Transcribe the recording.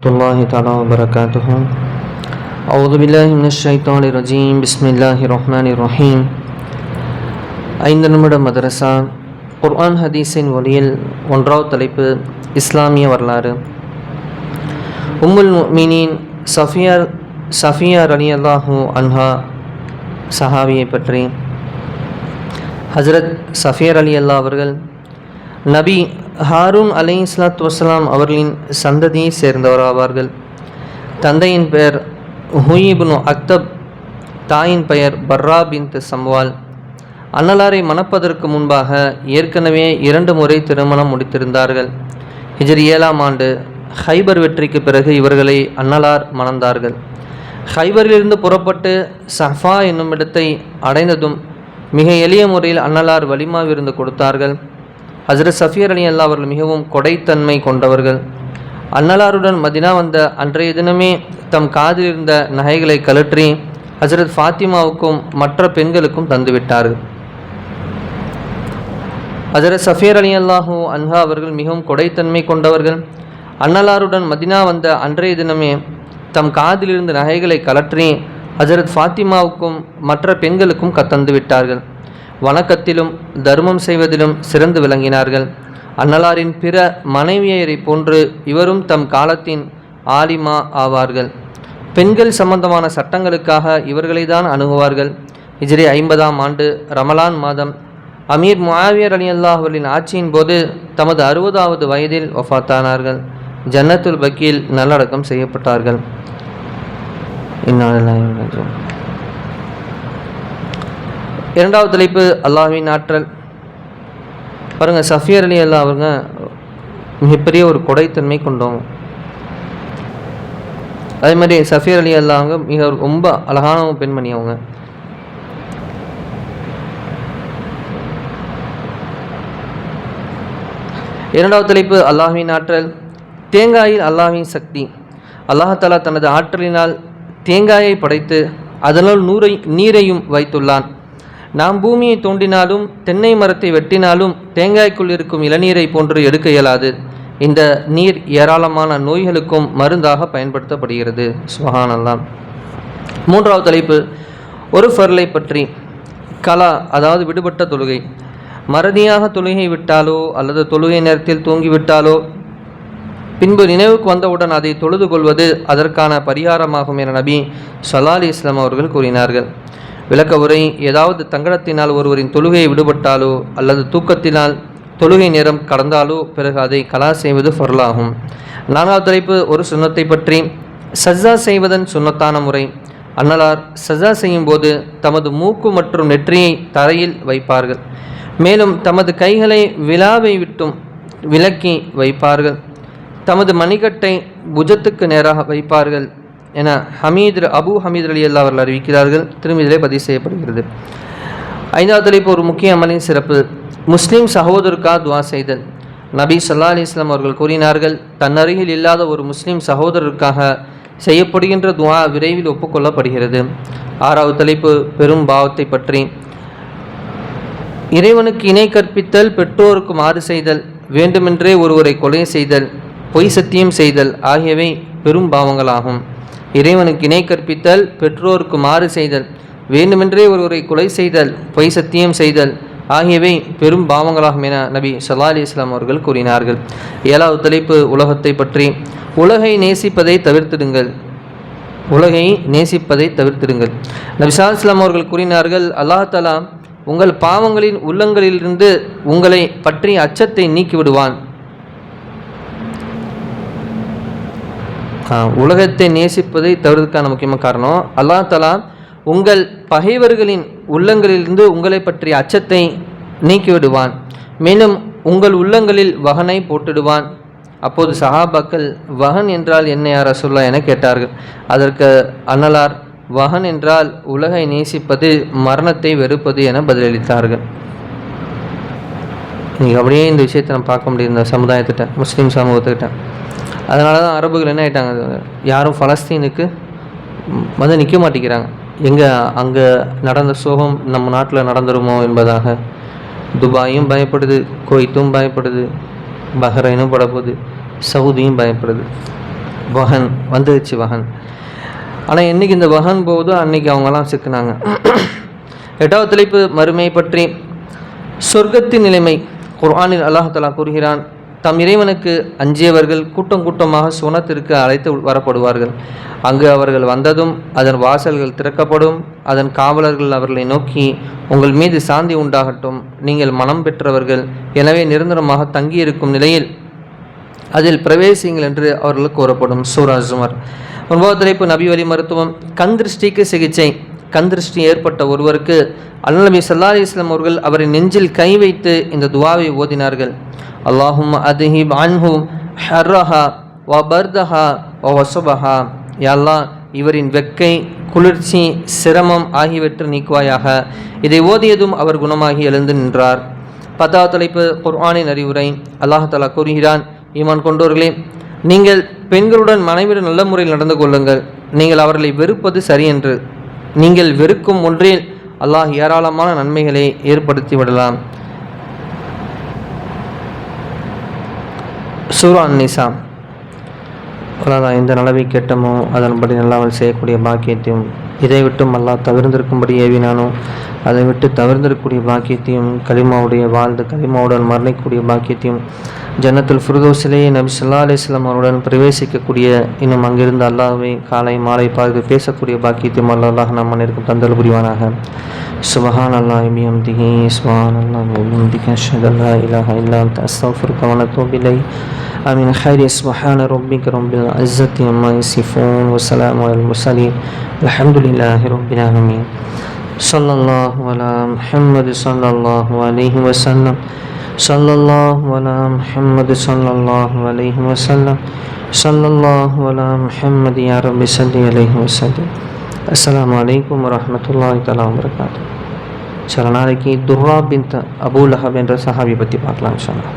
الله تعالى وبركاته أعوذ بالله من الشيطان الرجيم بسم الله الرحمن الرحيم ஐந்து நிமிட மதரசா குர்ஆன் ஹதீஸின் ஒளியில் ஒன்றாவது தலைப்பு இஸ்லாமிய வரலாறு உம்முல் முஃமினீன் சஃபியார் சஃபியார் அலி அல்லாஹூ அன்ஹா சஹாவியை பற்றி ஹஜரத் சஃபியர் அலி அல்லா அவர்கள் நபி ஹாரூன் அலை இஸ்லாத் வசலாம் அவர்களின் சந்ததியை சேர்ந்தவராவார்கள். தந்தையின் பெயர் ஹுயிபுனு அக்தப் தாயின் பெயர் பர்ரா பின் சம்வால். அன்னலாரை மணப்பதற்கு முன்பாக ஏற்கனவே இரண்டு முறை திருமணம் முடித்திருந்தார்கள். ஹிஜர் ஏழாம் ஆண்டு ஹைபர் வெற்றிக்கு பிறகு இவர்களை அன்னலார் மணந்தார்கள். ஹைபரிலிருந்து புறப்பட்டு சஃபா என்னும் இடத்தை அடைந்ததும் மிக எளிய முறையில் அன்னலார் வலிமா விருந்து கொடுத்தார்கள். ஹசரத் சஃபியர் அலி அல்லா அவர்கள் மிகவும் கொடைத்தன்மை கொண்டவர்கள். அன்னலாருடன் மதினா வந்த அன்றைய தினமே தம் காதில் இருந்த நகைகளை கழற்றி ஹசரத் ஃபாத்திமாவுக்கும் மற்ற பெண்களுக்கும் தந்துவிட்டார் ஹசரத் சஃபியர் அலி அல்லாஹூ அன்ஹா அவர்கள் மிகவும் கொடைத்தன்மை கொண்டவர்கள். அன்னலாருடன் மதினா வந்த அன்றைய தினமே தம் காதிலிருந்து நகைகளை கலற்றி ஹசரத் ஃபாத்திமாவுக்கும் மற்ற பெண்களுக்கும் கத்தந்து விட்டார்கள். வணக்கத்திலும் தர்மம் செய்வதிலும் சிறந்து விளங்கினார்கள். அன்னலாரின் பிற மனைவியரை போன்று இவரும் தம் காலத்தின் ஆலிமா ஆவார்கள். பெண்கள் சம்பந்தமான சட்டங்களுக்காக இவர்களை தான் அணுகுவார்கள். இஜிரி ஐம்பதாம் ஆண்டு ரமலான் மாதம் அமீர் மாவியர் அலி அல்லாஹர்களின் ஆட்சியின் போது தமது அறுபதாவது வயதில் ஒஃபாத்தானார்கள் ஜன்னத்துல் பக்கீல் நல்லடக்கம் செய்யப்பட்டார்கள். இரண்டாவது தலைப்பு அல்லாஹின் ஆற்றல். பாருங்கள் சஃபியர் அலி அல்லா அவங்க மிகப்பெரிய ஒரு கொடைத்தன்மை கொண்டவங்க. அதே மாதிரி சஃபியர் அலி அல்லா அவங்க மிக ரொம்ப அழகான பெண்மணி அவங்க. இரண்டாவது தலைப்பு அல்லாஹின் ஆற்றல். தேங்காயில் அல்லாஹின் சக்தி. அல்லாஹாலா தனது ஆற்றலினால் தேங்காயை படைத்து அதனால் நூரை நீரையும் வைத்துள்ளான். நாம் பூமியை தோண்டினாலும் தென்னை மரத்தை வெட்டினாலும் தேங்காய்க்குள் இருக்கும் இளநீரை போன்று எடுக்க இயலாது. இந்த நீர் ஏராளமான நோய்களுக்கும் மருந்தாக பயன்படுத்தப்படுகிறது. சுஹானல்லாம் மூன்றாவது தலைப்பு ஒரு ஃபர்லை பற்றி. கலா அதாவது விடுபட்ட தொழுகை. மறதியாக தொழுகை விட்டாலோ அல்லது தொழுகை நேரத்தில் தூங்கிவிட்டாலோ பின்பு நினைவுக்கு வந்தவுடன் அதை தொழுது கொள்வது அதற்கான பரிகாரமாகும் என நபி சலாலி இஸ்லாம் அவர்கள் கூறினார்கள். விளக்க உரை ஏதாவது தங்கடத்தினால் ஒருவரின் தொழுகையை விடுபட்டாலோ அல்லது தூக்கத்தினால் தொழுகை நேரம் கடந்தாலோ பிறகு அதை கலா செய்வது பொருளாகும். நான்காவது தலைப்பு ஒரு சுண்ணத்தை பற்றி. சஜ்ஜா செய்வதன் சுண்ணத்தான முறை. அன்னலார் சஜா செய்யும் போது தமது மூக்கு மற்றும் நெற்றியை தரையில் வைப்பார்கள். மேலும் தமது கைகளை விழாவை விட்டும் விலக்கி வைப்பார்கள். தமது மணிக்கட்டை புஜத்துக்கு நேராக வைப்பார்கள். என ஹமீத் அபு ஹமீத் அலி அல்லா அவர்கள் அறிவிக்கிறார்கள். திருமதியிலே பதிவு செய்யப்படுகிறது. ஐந்தாவது தலைப்பு ஒரு முக்கிய அமலின் சிறப்பு. முஸ்லீம் சகோதருக்கா துவா செய்தல். நபி சல்லா அலி இஸ்லாம் அவர்கள் கூறினார்கள் தன்னருகில் இல்லாத ஒரு முஸ்லீம் சகோதரருக்காக செய்யப்படுகின்ற துவா விரைவில் ஒப்புக்கொள்ளப்படுகிறது. ஆறாவது தலைப்பு பெரும் பாவத்தை பற்றி. இறைவனுக்கு இணை கற்பித்தல் பெற்றோருக்கு மாறு செய்தல் வேண்டுமென்றே ஒருவரை கொலை செய்தல் பொய் சத்தியம் செய்தல் ஆகியவை பெரும் பாவங்களாகும். இறைவனுக்கு இணை கற்பித்தல் பெற்றோருக்கு மாறு செய்தல் வேண்டுமென்றே ஒருவரை கொலை செய்தல் பொய் சத்தியம் செய்தல் ஆகியவை பெரும் பாவங்களாகும் என நபி சல்லா அலி இஸ்லாம் அவர்கள் கூறினார்கள். ஏழாவது தலைப்பு உலகத்தை பற்றி. உலகை நேசிப்பதை தவிர்த்திடுங்கள். உலகை நேசிப்பதை தவிர்த்திடுங்கள். நபி சல்லா இஸ்லாம் அவர்கள் கூறினார்கள் அல்லாஹலா உங்கள் பாவங்களின் உள்ளங்களிலிருந்து உங்களை பற்றி அச்சத்தை நீக்கிவிடுவான். உலகத்தை நேசிப்பதை தவிர்க்கான முக்கியமான காரணம் அல்லா தலா உங்கள் பகைவர்களின் உள்ளங்களிலிருந்து உங்களை பற்றிய அச்சத்தை நீக்கிவிடுவான். மேலும் உங்கள் உள்ளங்களில் வகனை போட்டுடுவான் அப்போது சஹாபாக்கள் வகன் என்றால் என்ன யாரா சொல்லா என கேட்டார்கள். அதற்கு அன்னலார் வகன் என்றால் உலகை நேசிப்பது மரணத்தை வெறுப்பது என பதிலளித்தார்கள். நீங்கள் அப்படியே இந்த விஷயத்தை நம்ம பார்க்க முடியும் இந்த சமுதாயத்திட்ட முஸ்லீம் சமூகத்துக்கிட்ட. அதனால தான் அரபுகள் என்ன ஆகிட்டாங்க யாரும் ஃபலஸ்தீனுக்கு வந்து நிற்க மாட்டேங்கிறாங்க. எங்கே அங்கே நடந்த சோகம் நம்ம நாட்டில் நடந்துருமோ என்பதாக. துபாயும் பயப்படுது குவைத்தும் பயப்படுது பஹ்ரைனும் படப்போகுது சவுதியும் பயப்படுது. வகன் வந்துருச்சு வகன் ஆனால் என்றைக்கு இந்த வகன் போகுதோ அன்றைக்கி அவங்கெல்லாம் சிக்கினாங்க எட்டாவது தலைப்பு மறுமை பற்றி. சொர்க்கத்தின் நிலைமை. குர்ஆனில் அல்லாஹலா கூறுகிறான் தம் இறைவனுக்கு அஞ்சியவர்கள் கூட்டம் கூட்டமாக சுனத்திற்கு அழைத்து வரப்படுவார்கள். அங்கு அவர்கள் வந்ததும் அதன் வாசல்கள் திறக்கப்படும். அதன் காவலர்கள் அவர்களை நோக்கி உங்கள் மீது சாந்தி உண்டாகட்டும். நீங்கள் மனம் பெற்றவர்கள். எனவே நிரந்தரமாக தங்கியிருக்கும் நிலையில் அதில் பிரவேசிங்கள் என்று அவர்களுக்கு கூறப்படும் சூராஜுமர் ஒன்பதாவது தலைப்பு நபி வழி மருத்துவம். கண் திருஷ்டிக்கு சிகிச்சை. கண் திருஷ்டி ஏற்பட்ட ஒருவருக்கு அல்நபி சல்லா அலிஸ்லாம் அவர்கள் அவரின் நெஞ்சில் கை வைத்து இந்த துவாவை ஓதினார்கள். அல்லாஹும் அதுஹிப் அன்ஹு ஹர்ரஹா வா பர்தஹா வ வசுபஹா யல்லா இவரின் வெக்கை குளிர்ச்சி சிரமம் ஆகியவற்றை நீக்குவாயாக இதை ஓதியதும் அவர் குணமாகி எழுந்து நின்றார் பத்தாவது தலைப்பு குர்ஆனின் அறிவுரை அல்லாஹாலா கூறுகிறான் ஈமான் கொண்டோர்களே நீங்கள் பெண்களுடன் மனைவியுடன் நல்ல முறையில் நடந்து கொள்ளுங்கள் நீங்கள் அவர்களை வெறுப்பது சரியென்று நீங்கள் வெறுக்கும் ஒன்றில் அல்லாஹ் ஏராளமான நன்மைகளை ஏற்படுத்தி விடலாம் சூரா நிசா அல்லாஹ் எந்த நலவை கேட்டமோ அதன்படி நல்லாமல் செய்யக்கூடிய பாக்கியத்தையும் இதை விட்டும் அல்லாஹ் தவிர்ந்திருக்கும்படி ஏவினானோ அதை விட்டு தவிர்ந்திருக்கக்கூடிய பாக்கியத்தையும் கலிமாவுடைய வாழ்ந்து கலிமாவுடன் மரணிக்கக்கூடிய பாக்கியத்தையும் ஜன்னத்தில் ஃபுர்தோசிலேயே நபி சொல்லா அலிஸ்லாம் அவருடன் பிரவேசிக்கக்கூடிய இன்னும் அங்கிருந்து அல்லாவை காலை மாலை பார்த்து பேசக்கூடிய பாக்கியத்தையும் அல்லாஹ் நம் மனிதருக்கு தந்தல் புரிவானாக. سبحان الله بحمده سبحان الله بحمدك أشهد أن لا إله إلا أنت أستغفرك وأتوب إليك. أمين. خير سبحان ربك رب العزة عما يصفون وسلام على المرسلين. الحمد لله رب العالمين. صلى الله على محمد صلى الله عليه وسلم. صلى الله على محمد صلى الله عليه وسلم. صلى الله على محمد يا رب صل عليه وسلم. السلام عليكم ورحمة الله تعالى وبركاته சில நாளைக்கு துர்ரா பின் அபூ லஹப் என்ற சஹாபி பற்றி பார்க்கலாம் இன்ஷா அல்லாஹ்